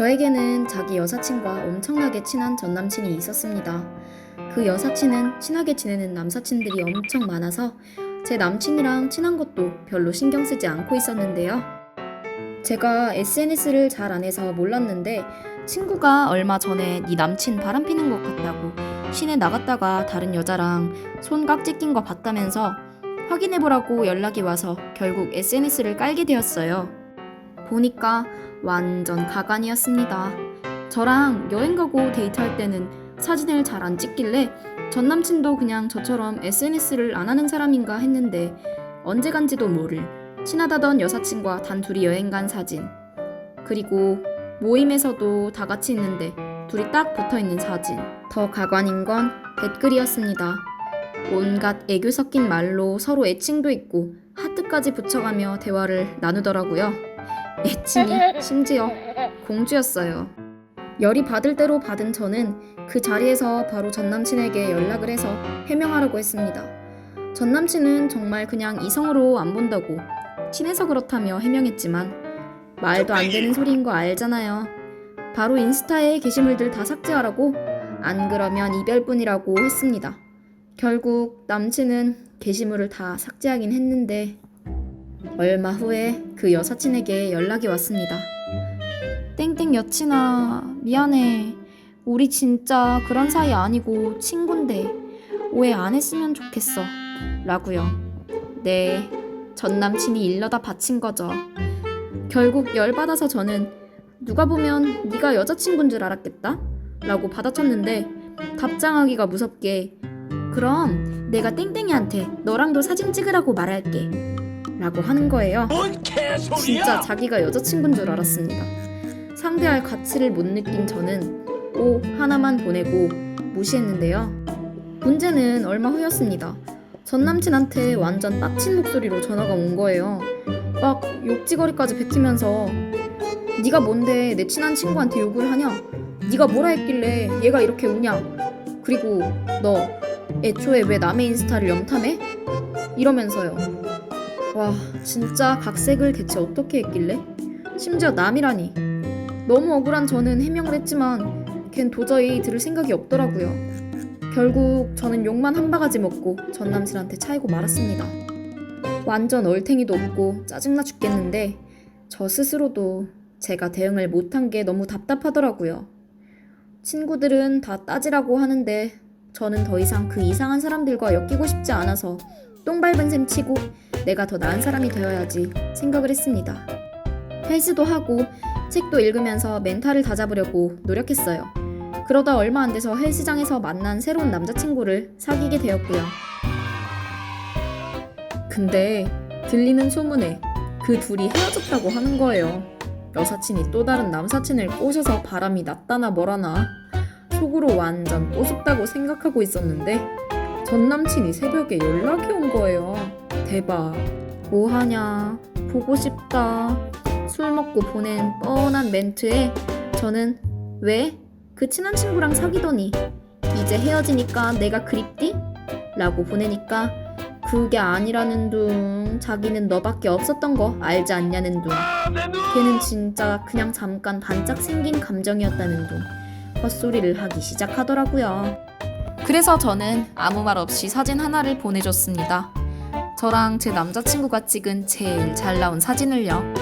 저에게는 자기 여사친과 엄청나게 친한 전 남친이 있었습니다. 그 여사친은 친하게 지내는 남사친들이 엄청 많아서 제 남친이랑 친한 것도 별로 신경 쓰지 않고 있었는데요. 제가 SNS를 잘 안 해서 몰랐는데 친구가 얼마 전에 네 남친 바람 피는 것 같다고 시내 나갔다가 다른 여자랑 손 깍지 낀 거 봤다면서 확인해보라고 연락이 와서 결국 SNS를 깔게 되었어요. 보니까 완전 가관이었습니다. 저랑 여행 가고 데이트할 때는 사진을 잘 안 찍길래 전 남친도 그냥 저처럼 SNS를 안 하는 사람인가 했는데 언제 간지도 모를 친하다던 여사친과 단둘이 여행 간 사진 그리고 모임에서도 다 같이 있는데 둘이 딱 붙어 있는 사진 더 가관인 건 댓글이었습니다. 온갖 애교 섞인 말로 서로 애칭도 있고 하트까지 붙여가며 대화를 나누더라고요. 애칭이 심지어 공주였어요. 열이 받을 대로 받은 저는 그 자리에서 바로 전 남친에게 연락을 해서 해명하라고 했습니다. 전 남친은 정말 그냥 이성으로 안 본다고 친해서 그렇다며 해명했지만 말도 안 되는 소리인 거 알잖아요. 바로 인스타에 게시물들 다 삭제하라고 안 그러면 이별뿐이라고 했습니다. 결국 남친은 게시물을 다 삭제하긴 했는데 얼마 후에 그 여사친에게 연락이 왔습니다. 땡땡 여친아 미안해 우리 진짜 그런 사이 아니고 친군데 오해 안 했으면 좋겠어 라고요. 네, 전 남친이 일러다 바친 거죠. 결국 열받아서 저는 누가 보면 네가 여자친구인 줄 알았겠다? 라고 받아쳤는데 답장하기가 무섭게 그럼 내가 땡땡이한테 너랑도 사진 찍으라고 말할게 라고 하는 거예요. 진짜 자기가 여자친구인 줄 알았습니다. 상대할 가치를 못 느낀 저는 오 하나만 보내고 무시했는데요. 문제는 얼마 후였습니다. 전 남친한테 완전 빡친 목소리로 전화가 온 거예요. 막 욕지거리까지 뱉으면서 네가 뭔데 내 친한 친구한테 욕을 하냐? 네가 뭐라 했길래 얘가 이렇게 우냐? 그리고 너 애초에 왜 남의 인스타를 염탐해? 이러면서요. 와 진짜 각색을 대체 어떻게 했길래? 심지어 남이라니. 너무 억울한 저는 해명을 했지만 걘 도저히 들을 생각이 없더라고요. 결국 저는 욕만 한 바가지 먹고 전 남친한테 차이고 말았습니다. 완전 얼탱이도 없고 짜증나 죽겠는데 저 스스로도 제가 대응을 못한 게 너무 답답하더라고요. 친구들은 다 따지라고 하는데 저는 더 이상 그 이상한 사람들과 엮이고 싶지 않아서 똥 밟은 셈 치고 내가 더 나은 사람이 되어야지 생각을 했습니다. 헬스도 하고 책도 읽으면서 멘탈을 다잡으려고 노력했어요. 그러다 얼마 안 돼서 헬스장에서 만난 새로운 남자친구를 사귀게 되었고요. 근데 들리는 소문에 그 둘이 헤어졌다고 하는 거예요. 여사친이 또 다른 남사친을 꼬셔서 바람이 났다나 뭐라나 속으로 완전 꼬숩다고 생각하고 있었는데 전 남친이 새벽에 연락이 온 거예요. 대박. 뭐 하냐? 보고 싶다. 술 먹고 보낸 뻔한 멘트에 저는 왜? 그 친한 친구랑 사귀더니 이제 헤어지니까 내가 그립디? 라고 보내니까 그게 아니라는 둥 자기는 너밖에 없었던 거 알지 않냐는 둥! 걔는 진짜 그냥 잠깐 반짝 생긴 감정이었다는 둥 헛소리를 하기 시작하더라고요. 그래서 저는 아무 말 없이 사진 하나를 보내줬습니다. 저랑 제 남자친구가 찍은 제일 잘 나온 사진을요.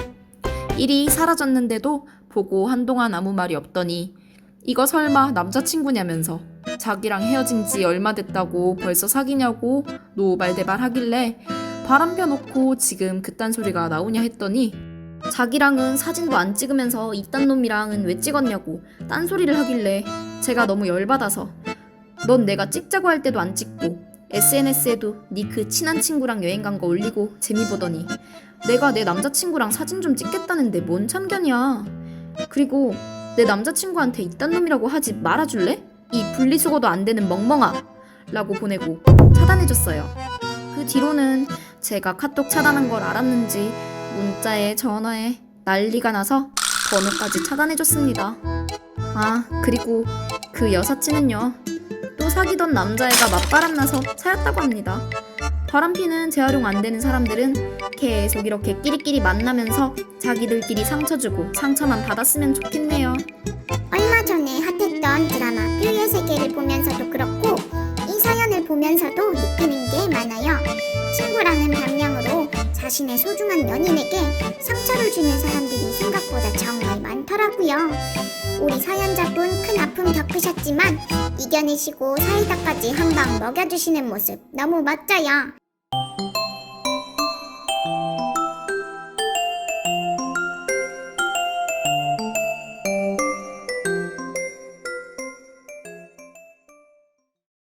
일이 사라졌는데도 보고 한동안 아무 말이 없더니 이거 설마 남자친구냐면서 자기랑 헤어진 지 얼마 됐다고 벌써 사귀냐고 노발대발 하길래 바람 펴놓고 지금 그딴 소리가 나오냐 했더니 자기랑은 사진도 안 찍으면서 이딴 놈이랑은 왜 찍었냐고 딴소리를 하길래 제가 너무 열받아서 넌 내가 찍자고 할 때도 안 찍고 SNS에도 네그 친한 친구랑 여행 간 거 올리고 재미 보더니 내가 내 남자친구랑 사진 좀 찍겠다는데 뭔 참견이야 그리고 내 남자친구한테 이딴 놈이라고 하지 말아줄래? 이 분리수거도 안 되는 멍멍아 라고 보내고 차단해줬어요 그 뒤로는 제가 카톡 차단한 걸 알았는지 문자에 전화에 난리가 나서 번호까지 차단해줬습니다. 아, 그리고 그 여사친은요. 또 사귀던 남자애가 맞바람 나서 차였다고 합니다. 바람피는 재활용 안 되는 사람들은 계속 이렇게 끼리끼리 만나면서 자기들끼리 상처 주고 상처만 받았으면 좋겠네요. 얼마 전에 핫했던 드라마 뷰의 세계를 보면서도 그렇고 이 사연을 보면서도 느끼는 게 많아요. 친구라는 방향으로 자신의 소중한 연인에게 상처를 주는 사람들이 생각보다 정말 많더라고요. 우리 사연자분 큰 아픔 겪으셨지만 이겨내시고 사이다까지 한 방 먹여주시는 모습 너무 멋져요.